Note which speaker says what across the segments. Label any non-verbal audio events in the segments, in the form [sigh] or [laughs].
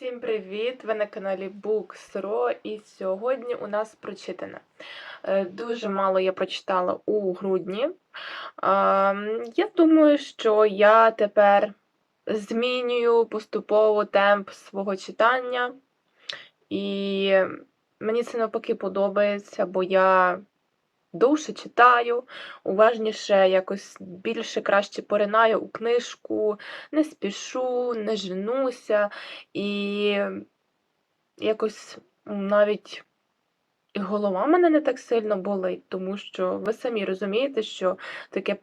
Speaker 1: Всім привіт! Ви на каналі Books.ro і сьогодні у нас прочитане. Е, Дуже мало я прочитала у грудні. Ем, Я думаю, що я тепер змінюю поступово темп свого читання, і мені це навпаки подобається, бо я довше читаю, уважніше, якось більше краще поринаю у книжку, не спішу, не женуся, і якось навіть і голова мене не так сильно болить, тому що ви самі розумієте, що таке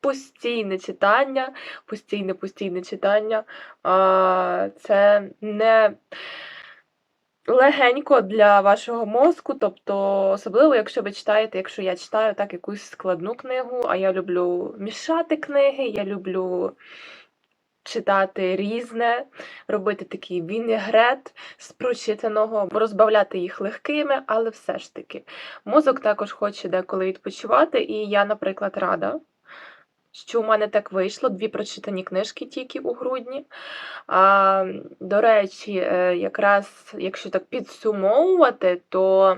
Speaker 1: постійне читання, постійне постійне читання, це не легенько для вашого мозку, тобто, особливо, якщо ви читаєте, якщо я читаю так якусь складну книгу, а я люблю мішати книги, я люблю читати різне, робити такий вінегрет з прочитаного, розбавляти їх легкими, але все ж таки. Мозок також хоче деколи відпочивати, і я, наприклад, рада. Що у мене так вийшло, дві прочитані книжки тільки у грудні. А, до речі, е, якраз якщо так підсумовувати, то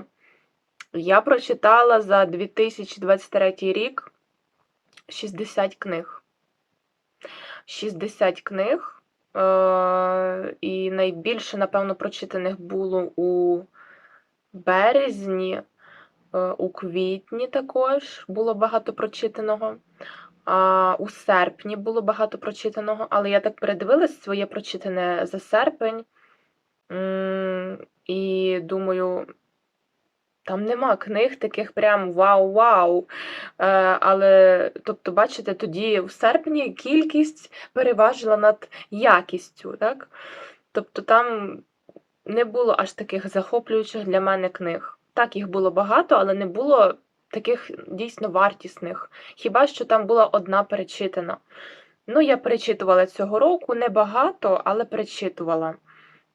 Speaker 1: я прочитала за 2023 рік 60 книг. 60 книг. Е, і найбільше, напевно, прочитаних було у березні, е, у квітні також було багато прочитаного. У серпні було багато прочитаного, але я так передивилась своє прочитане за серпень. І думаю, там нема книг таких прям вау-вау. Е, Але, тобто, бачите, тоді в серпні кількість переважила над якістю, так? Тобто там не було аж таких захоплюючих для мене книг. Так, їх було багато, але не було таких дійсно вартісних. Хіба що там була одна перечитана. Ну, я перечитувала цього року, небагато, але перечитувала.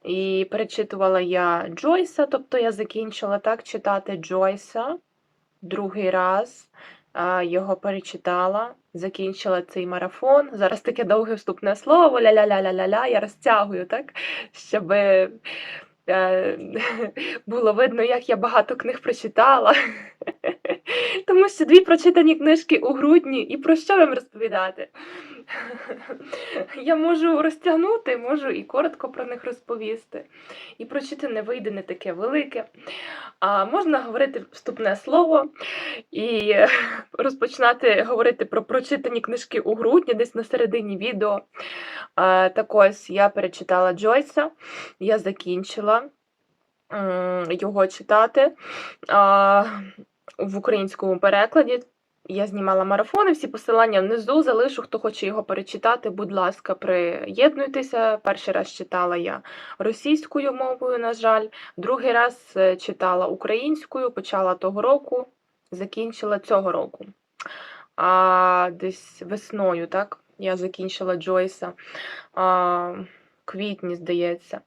Speaker 1: І перечитувала я Джойса, тобто я закінчила так читати Джойса другий раз. Його перечитала, закінчила цей марафон. Зараз таке довге вступне слово, ля-ля-ля-ля-ля-ля, я розтягую, так? Щоб [laughs] було видно, як я багато книг прочитала. [laughs] Тому що дві прочитані книжки у грудні, і про що вам розповідати? [laughs] Я можу розтягнути, можу і коротко про них розповісти. І прочитане вийде не таке велике. А можна говорити вступне слово і [laughs] розпочинати говорити про прочитані книжки у грудні, десь на середині відео. Так ось я перечитала Джойса, я закінчила його читати в українському перекладі. Я знімала марафони, всі посилання внизу залишу. Хто хоче його перечитати, будь ласка, приєднуйтеся. Перший раз читала я російською мовою, на жаль, другий раз е, читала українською, почала того року, закінчила цього року. А десь весною, так, я закінчила Джойса а, квітні, здається,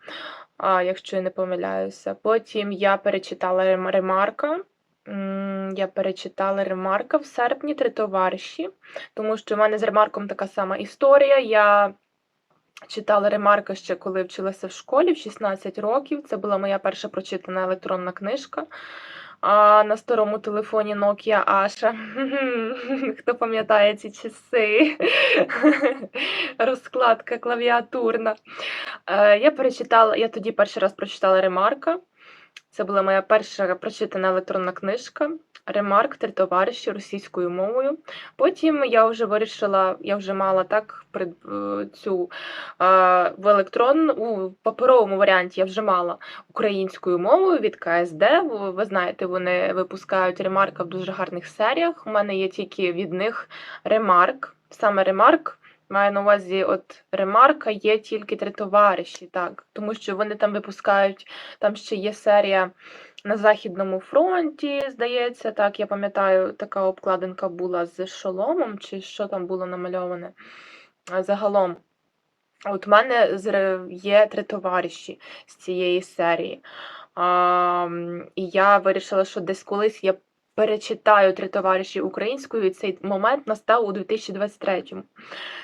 Speaker 1: а, якщо я не помиляюся. Потім я перечитала Рем- Ремарка. Я перечитала Ремарка в серпні три товариші, тому що в мене з Ремарком така сама історія. Я читала Ремарка ще коли вчилася в школі в 16 років. Це була моя перша прочитана електронна книжка. А на старому телефоні Nokia Asha. [laughs] Хто пам'ятає ці часи? [laughs] Розкладка клавіатурна. Е, Я перечитала, я тоді перший раз прочитала Ремарка. Це була моя перша прочитана електронна книжка. Ремарк три товариші російською мовою. Потім я вже вирішила, я вже мала так е, цю е, в електронну, у паперовому варіанті я вже мала українською мовою від КСД. Ви знаєте, вони випускають ремарка в дуже гарних серіях. У мене є тільки від них ремарк, саме ремарк. Маю на увазі, от ремарка є тільки три товариші, так, тому що вони там випускають, там ще є серія на Західному фронті, здається, так, я пам'ятаю, така обкладинка була з шоломом, чи що там було намальоване загалом. От в мене є три товариші з цієї серії. А, і я вирішила, що десь колись я перечитаю три товариші українською. І цей момент настав у 2023-му,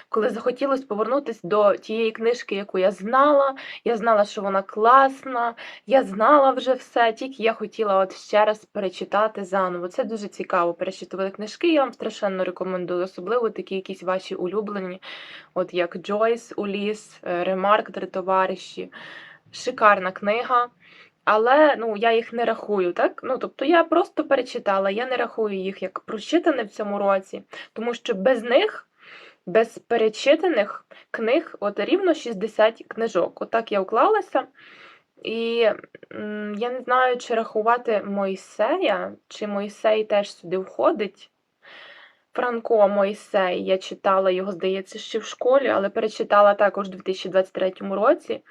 Speaker 1: коли захотілося повернутися до тієї книжки, яку я знала. Я знала, що вона класна, я знала вже все, тільки я хотіла от ще раз перечитати заново. Це дуже цікаво. Перечитувати книжки. Я вам страшенно рекомендую, особливо такі якісь ваші улюблені, от як Джойс Уліс, е, Ремарк Три товариші. Шикарна книга. Але ну, я їх не рахую, так? Ну, тобто я просто перечитала, я не рахую їх як прочитане в цьому році, тому що без них, без перечитаних книг, от рівно 60 книжок. Отак я уклалася. І м, я не знаю, чи рахувати Мойсея, чи Мойсей теж сюди входить. Франко Мойсей, я читала його, здається, ще в школі, але перечитала також у 2023 році,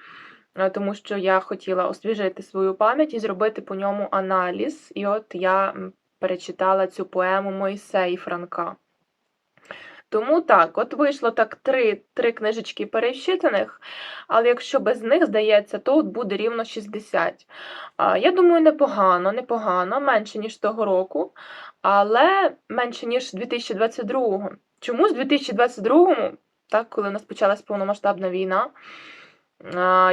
Speaker 1: тому що я хотіла освіжити свою пам'ять і зробити по ньому аналіз. І от я перечитала цю поему Мойсей Франка. Тому так, от вийшло так три, три книжечки перечитаних, але якщо без них, здається, то от буде рівно 60. А, Я думаю, непогано, непогано, менше, ніж того року, але менше, ніж 2022. Чому з 2022, так, коли у нас почалась повномасштабна війна,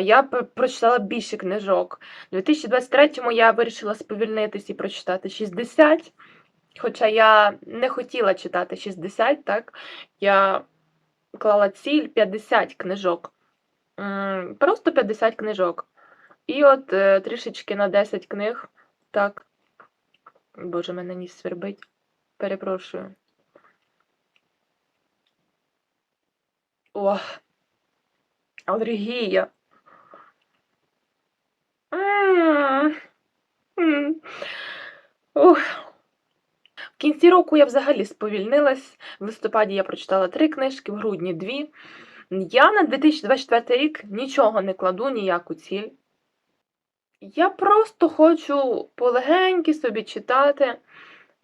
Speaker 1: я прочитала більше книжок. У 2023-му я вирішила сповільнитись і прочитати 60. Хоча я не хотіла читати 60, так? Я клала ціль 50 книжок. Просто 50 книжок. І от е, трішечки на 10 книг. Так. Боже, мене ніс свербить. Перепрошую. Ох. Алергія. Ух. В кінці року я взагалі сповільнилась. В листопаді я прочитала три книжки, в грудні дві. Я на 2024 рік нічого не кладу, ніяку ціль. Я просто хочу полегеньки собі читати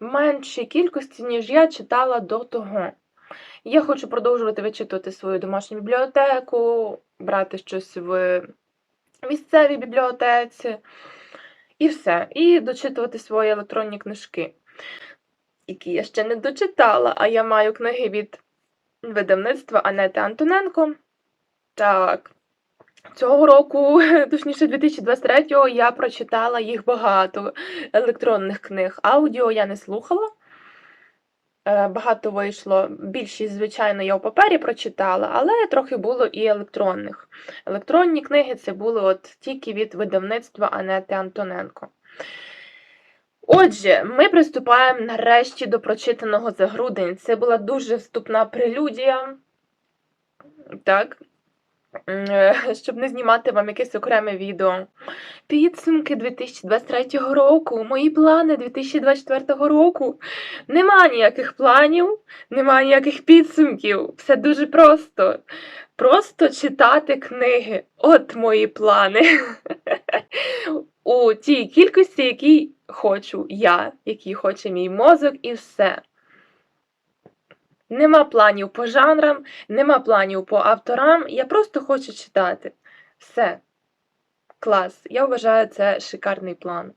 Speaker 1: в меншій кількості, ніж я читала до того. Я хочу продовжувати вичитувати свою домашню бібліотеку, брати щось в місцевій бібліотеці і все. І дочитувати свої електронні книжки, які я ще не дочитала, а я маю книги від видавництва Анети Антоненко. Так. Цього року, [laughs] точніше 2023-го, я прочитала їх багато електронних книг. Аудіо я не слухала. Е, Багато вийшло. Більшість, звичайно, я у папері прочитала, але трохи було і електронних. Електронні книги це були от тільки від видавництва Анети Антоненко. Отже, ми приступаємо нарешті до прочитаного за грудень. Це була дуже вступна прелюдія. Так. Е, Щоб не знімати вам якесь окреме відео. Підсумки 2023 року, мої плани 2024 року. Нема ніяких планів, нема ніяких підсумків. Все дуже просто. Просто читати книги. От мої плани. [laughs] У тій кількості, якій хочу я, який хоче мій мозок, і все. Нема планів по жанрам, нема планів по авторам. Я просто хочу читати. Все. Клас. Я вважаю це шикарний план.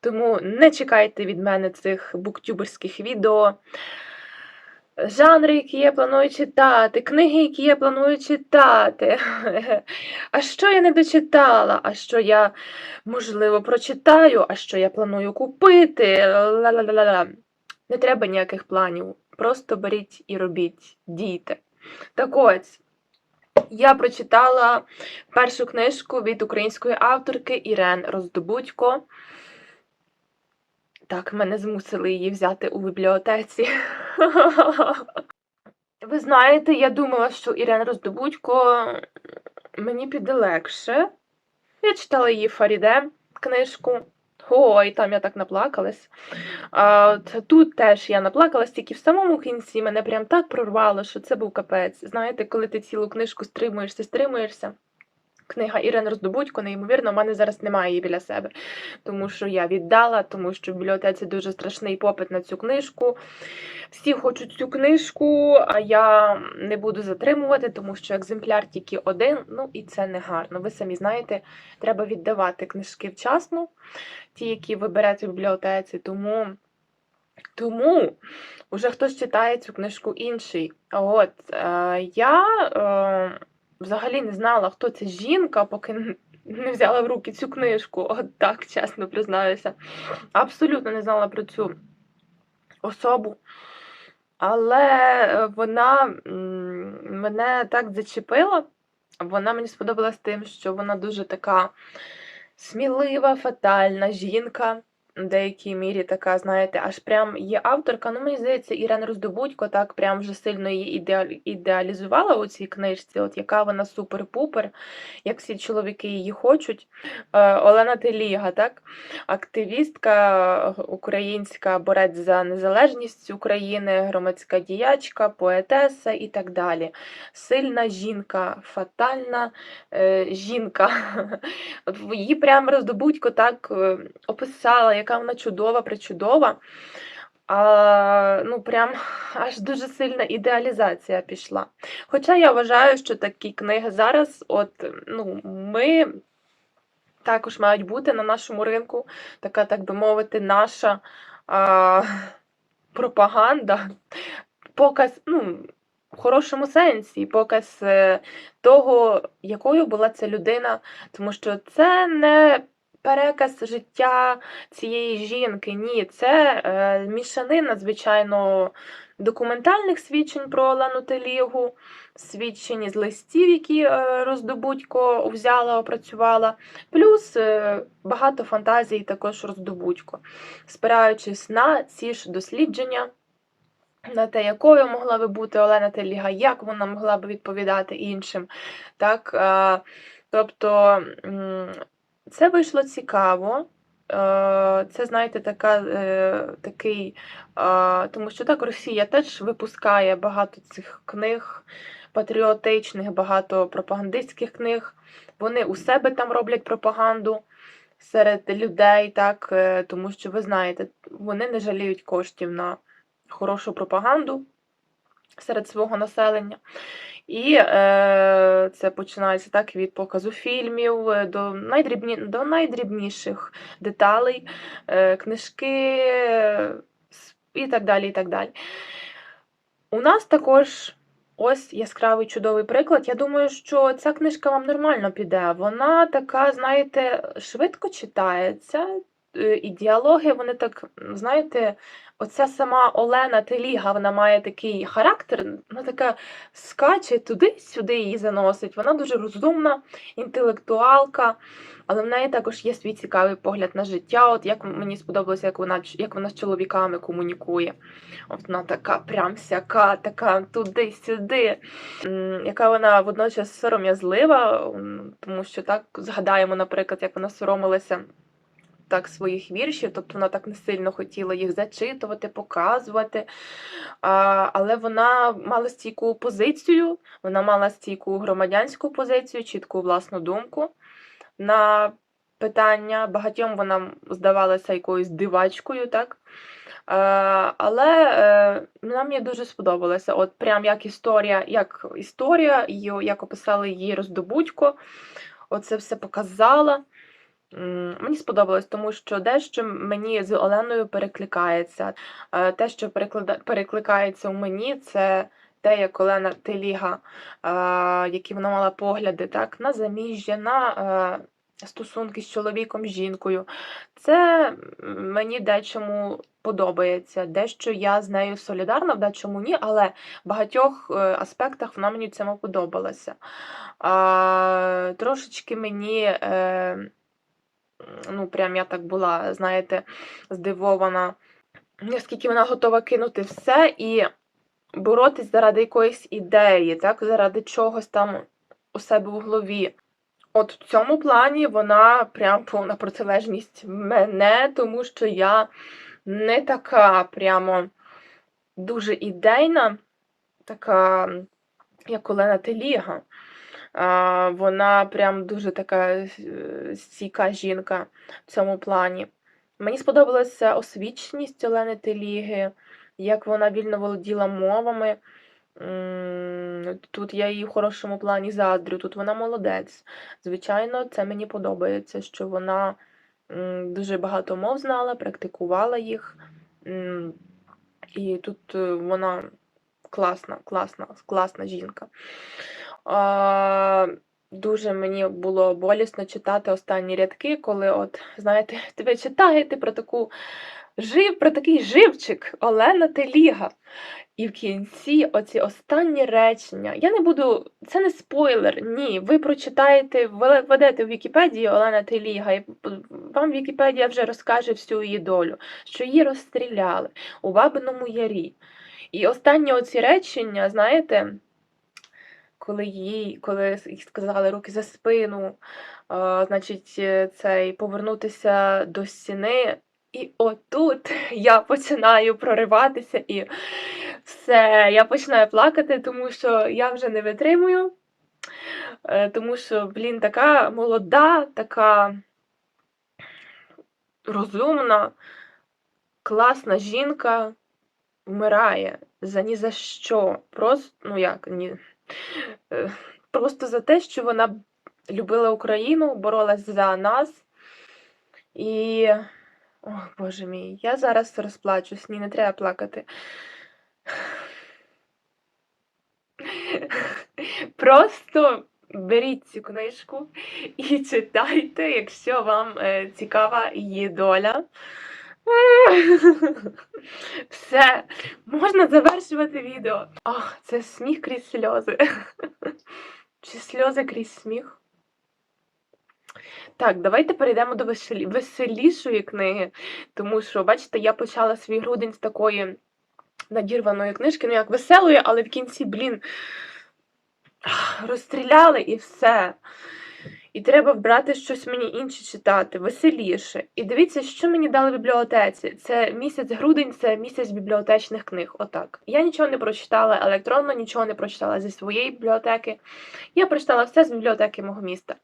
Speaker 1: Тому не чекайте від мене цих буктюберських відео. Жанри, які я планую читати, книги, які я планую читати. [laughs] А що я не дочитала? А що я, можливо, прочитаю, а що я планую купити? Ла-ла-ла-ла. Не треба ніяких планів. Просто беріть і робіть, дійте. Так ось, я прочитала першу книжку від української авторки Ірен Роздобудько. Так, мене змусили її взяти у бібліотеці. [laughs] Ви знаєте, я думала, що Ірен Роздобудько мені піде легше. Я читала її Фаріде книжку. Ой, там я так наплакалась. А, тут теж я наплакалась, тільки в самому кінці мене прям так прорвало, що це був капець. Знаєте, коли ти цілу книжку стримуєшся, стримуєшся. Книга Ірен Роздобудько, неймовірно, в мене зараз немає її біля себе, тому що я віддала, тому що в бібліотеці дуже страшний попит на цю книжку. Всі хочуть цю книжку, а я не буду затримувати, тому що екземпляр тільки один, ну і це не гарно. Ви самі знаєте, треба віддавати книжки вчасно, ті, які ви берете в бібліотеці, тому Тому вже хтось читає цю книжку інший. От е, я е, взагалі не знала, хто ця жінка, поки не взяла в руки цю книжку. От так, чесно признаюся. Абсолютно не знала про цю особу. Але е, вона мене так зачепила. Вона мені сподобалась тим, що вона дуже така смілива, фатальна жінка. В деякій мірі така, знаєте, аж прям є авторка. Ну, мені здається, Ірена Роздобудько так прям вже сильно її ідеалі- ідеалізувала у цій книжці, от яка вона супер-пупер, як всі чоловіки її хочуть. Е, Олена Теліга, так? Активістка українська, борець за незалежність України, громадська діячка, поетеса і так далі. Сильна жінка, фатальна е, жінка. [laughs] Її прям роздобудько так е, описала, яка вона чудова, причудова. А, ну, прям [laughs] аж дуже сильна ідеалізація пішла. Хоча я вважаю, що такі книги зараз, от, ну, ми також мають бути на нашому ринку, така, так би мовити, наша а, [laughs] пропаганда, показ, ну, в хорошому сенсі, показ е, того, якою була ця людина, тому що це не переказ життя цієї жінки, ні, це е, мішанина, звичайно, документальних свідчень про Олену Телігу, свідчень з листів, які е, роздобудько взяла, опрацювала, плюс е, багато фантазій також роздобудько, спираючись на ці ж дослідження на те, якою могла би бути Олена Теліга, як вона могла би відповідати іншим. Так? е, Тобто це вийшло цікаво. Е, Це, знаєте, така, е, такий, тому що так Росія теж випускає багато цих книг патріотичних, багато пропагандистських книг. Вони у себе там роблять пропаганду серед людей, так, е, тому що ви знаєте, вони не жаліють коштів на хорошу пропаганду серед свого населення. І е, це починається так від показу фільмів е, до, найдрібні, до найдрібніших деталей, е, книжки е, і так далі. і так далі. У нас також ось яскравий чудовий приклад. Я думаю, що ця книжка вам нормально піде. Вона така, знаєте, швидко читається, е, і діалоги, вони так, знаєте, оця сама Олена Теліга, вона має такий характер, вона така скаче туди-сюди її заносить. Вона дуже розумна, інтелектуалка, але в неї також є свій цікавий погляд на життя. От як мені сподобалося, як вона, як вона з чоловіками комунікує. От вона така прям сяка, така туди-сюди, яка вона водночас сором'язлива, тому що так згадаємо, наприклад, як вона соромилася так своїх віршів, тобто вона так не сильно хотіла їх зачитувати, показувати. А, але вона мала стійку позицію, вона мала стійку громадянську позицію, чітку власну думку на питання. Багатьом вона здавалася якоюсь дивачкою, так? Е, але вона мені дуже сподобалася. От прям як історія, як історія, її, як описали її роздобудько, оце все показала. Мені сподобалось, тому що дещо мені з Оленою перекликається. Е, Те, що перекликається у мені, це те, як Олена Теліга, е, які вона мала погляди так, на заміжжя, на е, стосунки з чоловіком, з жінкою. Це мені дечому подобається. Дещо я з нею солідарна, в дечому ні, але в багатьох аспектах вона мені цьому подобалася. Трошечки мені. Ну, прям я так була, знаєте, здивована, наскільки вона готова кинути все і боротись заради якоїсь ідеї, так, заради чогось там у себе в голові. От в цьому плані вона прям повна протилежність мене, тому що я не така прямо дуже ідейна, така, як Олена Теліга. Вона прям дуже така е, стійка жінка в цьому плані. Мені сподобалася освіченість Олени Теліги, як вона вільно володіла мовами. Тут я їй в хорошому плані заздрю, тут вона молодець. Звичайно, це мені подобається, що вона дуже багато мов знала, практикувала їх. І тут е, вона класна, класна, класна жінка. Дуже мені було болісно читати останні рядки, коли, от, знаєте, [laughs] ви читаєте про таку жив, про такий живчик Олена Теліга. І в кінці оці останні речення. Я не буду, це не спойлер, ні. Ви прочитаєте, вве- введете в Вікіпедії Олена Теліга, і вам Вікіпедія вже розкаже всю її долю, що її розстріляли у Бабиному Ярі. І останні оці речення, знаєте, коли їй, коли їй сказали руки за спину, а, значить, е, цей повернутися до стіни. І отут [laughs] я починаю прориватися і все, я починаю плакати, тому що я вже не витримую. Е, Тому що, блін, така молода, така розумна, класна жінка вмирає за ні за що. Просто, ну як, ні. Е, Просто за те, що вона любила Україну, боролась за нас. І. Ох, Боже мій, я зараз розплачусь, ні, не треба плакати. Просто беріть цю книжку і читайте, якщо вам е, цікава її доля. [laughs] Все, можна завершувати відео. Ах, це сміх крізь сльози. [laughs] Чи сльози крізь сміх? Так, давайте перейдемо до веселішої книги, тому що, бачите, я почала свій грудень з такої надірваної книжки, ну як веселої, але в кінці, блін, розстріляли і все. І треба брати щось мені інше читати, веселіше. І дивіться, що мені дали в бібліотеці. Це місяць грудень, це місяць бібліотечних книг. Отак. Я нічого не прочитала електронно, нічого не прочитала зі своєї бібліотеки. Я прочитала все з бібліотеки мого міста.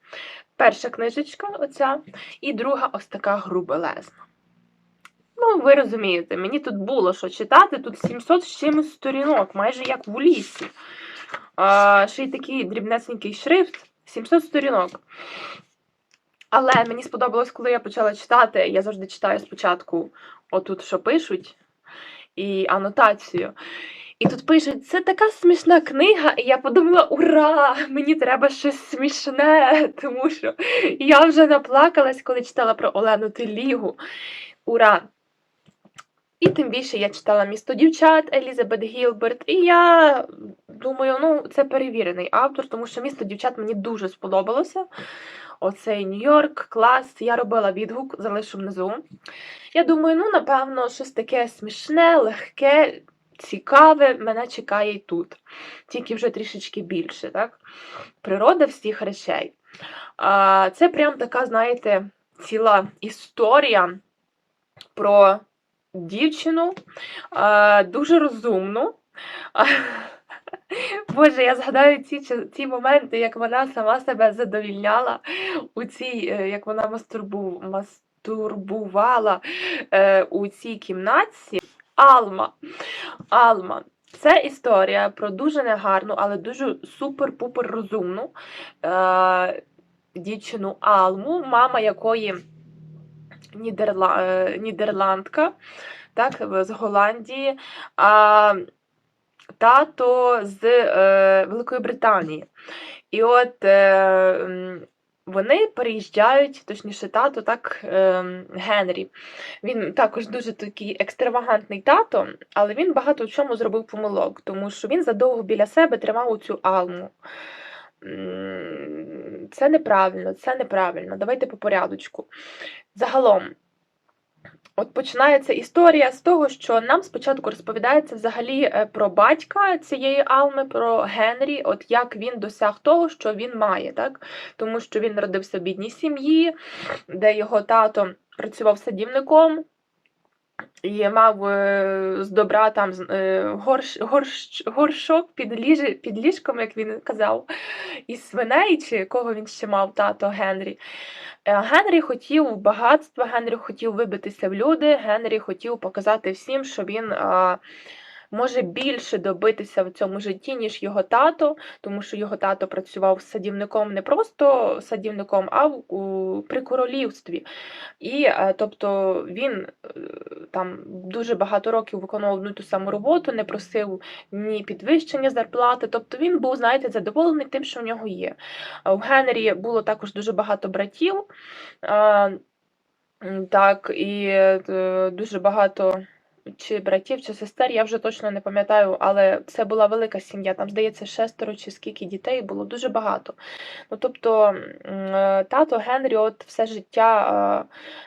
Speaker 1: Перша книжечка, оця, і друга ось така грубелезна. Ну, ви розумієте, мені тут було що читати, тут 700 з чимось сторінок, майже як в Улісі. А, ще й такий дрібнесенький шрифт, 700 сторінок. Але мені сподобалось, коли я почала читати, я завжди читаю спочатку отут, що пишуть, і анотацію. І тут пишуть, це така смішна книга, і я подумала, ура! Мені треба щось смішне, тому що я вже наплакалась, коли читала про Олену Телігу. Ура! І тим більше я читала місто дівчат Елізабет Гілберт, і я думаю, ну це перевірений автор, тому що місто дівчат мені дуже сподобалося. Оцей Нью-Йорк, клас. Я робила відгук, залишу внизу. Я думаю, ну, напевно, щось таке смішне, легке, цікаве мене чекає і тут. Тільки вже трішечки більше, так? Природа всіх речей. А, Це прям така, знаєте, ціла історія про дівчину, дуже розумну. [laughs] Боже, я згадаю ці, ці моменти, як вона сама себе задовільняла у цій, е, як вона мастурбу, мастурбувала е, у цій кімнатці. Алма. Алма. Це історія про дуже негарну, але дуже супер-пупер розумну е, дівчину Алму, мама якої Нідерла, е, нідерландка, так, з Голландії, а тато з е, Великої Британії. І от е, вони переїжджають, точніше, тато, так, е, Генрі. Він також дуже такий екстравагантний тато, але він багато в чому зробив помилок, тому що він задовго біля себе тримав цю алму. Це неправильно, це неправильно. Давайте по порядочку. Загалом, от починається історія з того, що нам спочатку розповідається взагалі е, про батька цієї Алми, про Генрі, от як він досяг того, що він має, так? Тому що він народився в бідній сім'ї, де його тато працював садівником. І мав е, з добра там е, горш, горш, горшок під, ліж, під ліжком, як він казав, із свиней, чи кого він ще мав тато Генрі. Е, Генрі хотів багатства, Генрі хотів вибитися в люди, Генрі хотів показати всім, що він а, може більше добитися в цьому житті, ніж його тато, тому що його тато працював садівником не просто садівником, а у, при королівстві. І е, тобто він е, там дуже багато років виконував одну ту саму роботу, не просив ні підвищення зарплати. Тобто він був, знаєте, задоволений тим, що в нього є. У Генрі було також дуже багато братів. е, Так, і е, дуже багато чи братів, чи сестер, я вже точно не пам'ятаю, але це була велика сім'я. Там, здається, шестеро чи скільки дітей було дуже багато. Ну, тобто, е, тато Генрі, от все життя,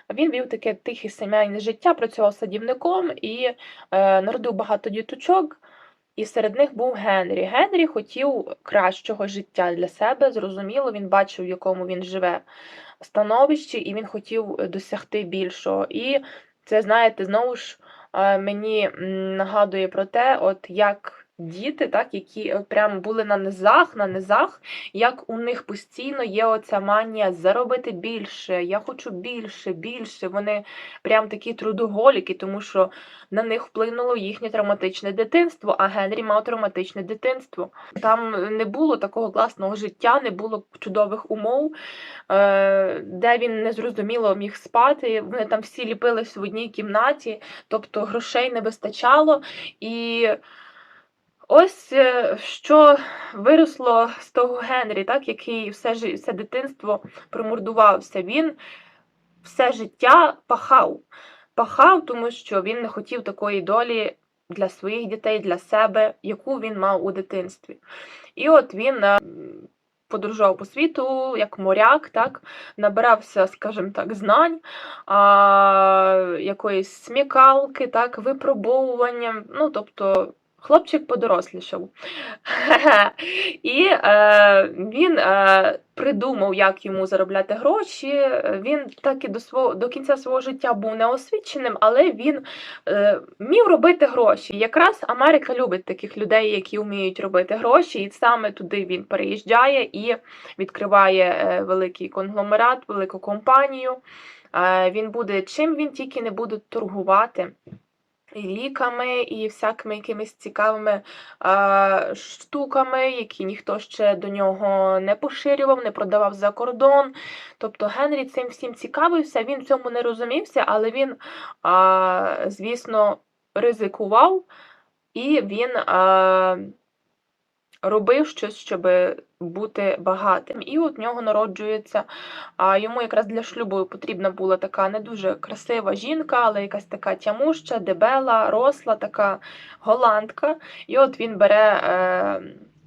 Speaker 1: е, він вів таке тихе сімейне життя, працював садівником і е, народив багато діточок. І серед них був Генрі. Генрі хотів кращого життя для себе. Зрозуміло, він бачив, в якому він живе становищі, і він хотів досягти більшого. І це, знаєте, знову ж мені нагадує про те, от як діти, так, які прям були на низах, на низах, як у них постійно є оця манія заробити більше, я хочу більше, більше. Вони прям такі трудоголіки, тому що на них вплинуло їхнє травматичне дитинство, а Генрі мав травматичне дитинство. Там не було такого класного життя, не було чудових умов, е, де він незрозуміло міг спати. Вони там всі ліпились в одній кімнаті, тобто грошей не вистачало. І ось е, що виросло з того Генрі, так, який все, все дитинство промордувався. Він все життя пахав. Пахав, тому що він не хотів такої долі для своїх дітей, для себе, яку він мав у дитинстві. І от він е, подорожував по світу як моряк, так, набирався, скажімо так, знань, а, якоїсь смікалки, так, випробовування. Ну, тобто, хлопчик подорослішав. [laughs] І е, він е, придумав, як йому заробляти гроші. Він так і до свого до кінця свого життя був неосвіченим, але він е, вмів робити гроші. Якраз Америка любить таких людей, які вміють робити гроші, і саме туди він переїжджає і відкриває е, великий конгломерат, велику компанію. Е, він буде чим він тільки не буде торгувати. І ліками, і всякими якимись цікавими а, штуками, які ніхто ще до нього не поширював, не продавав за кордон. Тобто Генрі цим всім цікавився, він в цьому не розумівся, але він, а, звісно, ризикував і він а, робив щось, щоб бути багатим. І от нього народжується. А йому якраз для шлюбу потрібна була така не дуже красива жінка, але якась така тямуща, дебела, росла, така голландка. І от він бере. Е,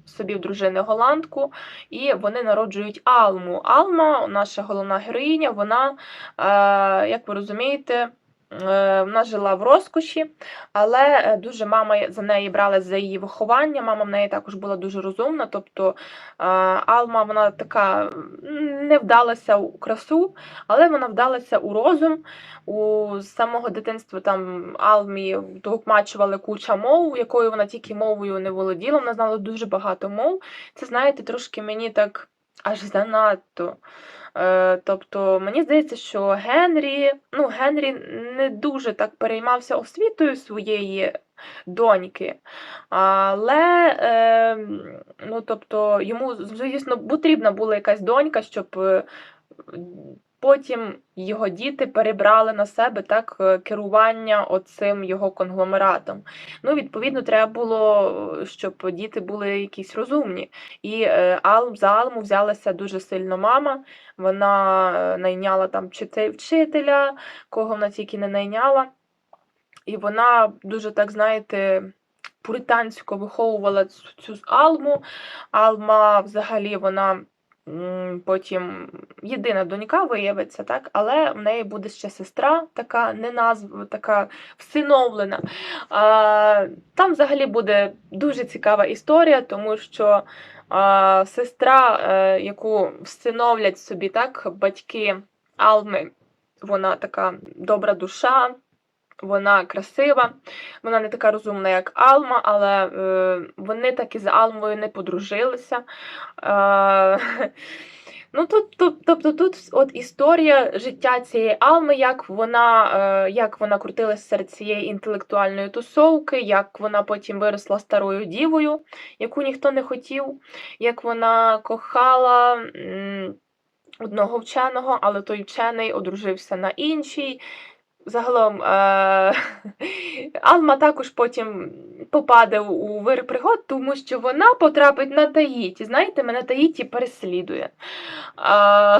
Speaker 1: Собі в дружини голландку, і вони народжують Алму. Алма, наша головна героїня, вона, е, як ви розумієте, Вона жила в розкоші, але е, дуже мама за неї брала за її виховання. Мама в неї також була дуже розумна. Тобто е, Алма вона така не вдалася у красу, але вона вдалася у розум. У самого дитинства там Алмі догмачували куча мов, якою вона тільки мовою не володіла. Вона знала дуже багато мов. Це, знаєте, трошки мені так аж занадто. Е, Тобто мені здається, що Генрі, ну, Генрі не дуже так переймався освітою своєї доньки, але е, ну, тобто, йому, звісно, потрібна була якась донька, щоб е, потім його діти перебрали на себе так е, керування оцим його конгломератом. Ну, відповідно, треба було, щоб діти були якісь розумні. І е, Алм за Алму взялася дуже сильно мама. Вона е, найняла там вчителя, кого вона тільки не найняла. І вона дуже так, знаєте, пуритансько виховувала цю, цю Алму. Алма взагалі вона потім єдина донька виявиться, так? але в неї буде ще сестра, така не назва, така всиновлена. А, там взагалі буде дуже цікава історія, тому що а, сестра, е, яку всиновлять собі так, батьки Алми, вона така добра душа. Вона красива, вона не така розумна, як Алма, але е, вони так з Алмою не подружилися. Е, Ну тут, тут, тобто тут от історія життя цієї Алми, як вона, е, як вона крутилася серед цієї інтелектуальної тусовки, як вона потім виросла старою дівою, яку ніхто не хотів, як вона кохала одного вченого, але той вчений одружився на іншій. Загалом е- [laughs] Алма також потім попаде у вир пригод, тому що вона потрапить на Таїті. Знаєте, мене Таїті переслідує. [laughs]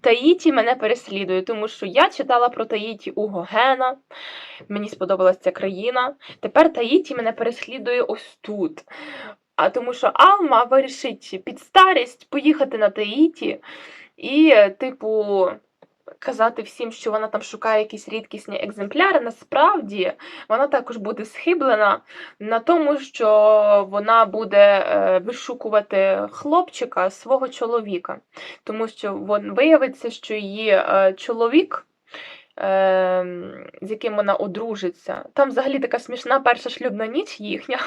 Speaker 1: Таїті мене переслідує, тому що я читала про Таїті у Гогена, мені сподобалася ця країна. Тепер Таїті мене переслідує ось тут. А тому що Алма вирішить під старість поїхати на Таїті і, типу, казати всім, що вона там шукає якісь рідкісні екземпляри. Насправді вона також буде схиблена на тому, що вона буде е, вишукувати хлопчика свого чоловіка, тому що виявиться, що її е, чоловік. Е, З яким вона одружиться. Там взагалі така смішна перша шлюбна ніч їхня.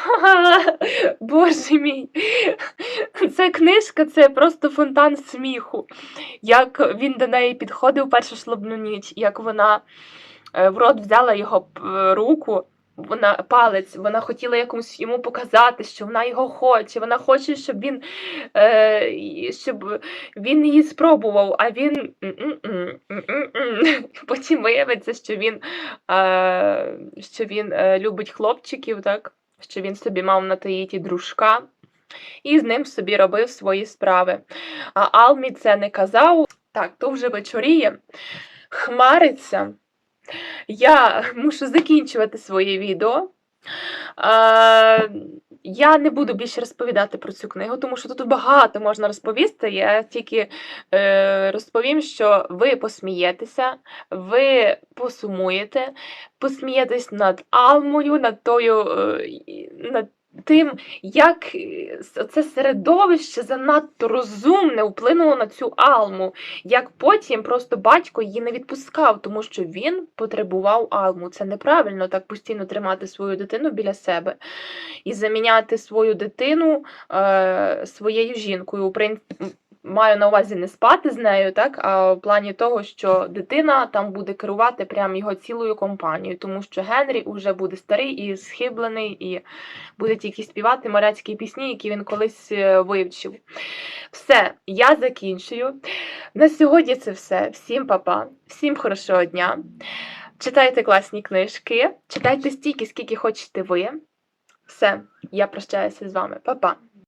Speaker 1: [laughs] Боже мій. Це книжка це просто фонтан сміху. Як він до неї підходив першу шлюбну ніч, як вона е, в рот взяла його руку, вона палець, вона хотіла якомусь йому показати, що вона його хоче. Вона хоче, щоб він, е, щоб він її спробував, а він [laughs] потім виявиться, що він, е, що він е, любить хлопчиків, так? що він собі мав на таїті дружка. І з ним собі робив свої справи. А Алмі це не казав. Так, то вже вечоріє, хмариться. Я мушу закінчувати своє відео. Я не буду більше розповідати про цю книгу, тому що тут багато можна розповісти. Я тільки е, розповім, що ви посмієтеся, ви посумуєте, посмієтесь над Алмою, над тою, е, над тим, як е, це середовище занадто розумне вплинуло на цю Алму, як потім просто батько її не відпускав, тому що він потребував Алму. Це неправильно так постійно тримати свою дитину біля себе і заміняти свою дитину е, своєю жінкою. Маю на увазі не спати з нею, так, а в плані того, що дитина там буде керувати прям його цілою компанією, тому що Генрі вже буде старий і схиблений, і буде тільки співати моряцькі пісні, які він колись е, вивчив. Все, я закінчую. На сьогодні це все. Всім па-па, всім хорошого дня. Читайте класні книжки, читайте стільки, скільки хочете ви. Все, я прощаюся з вами. Па-па.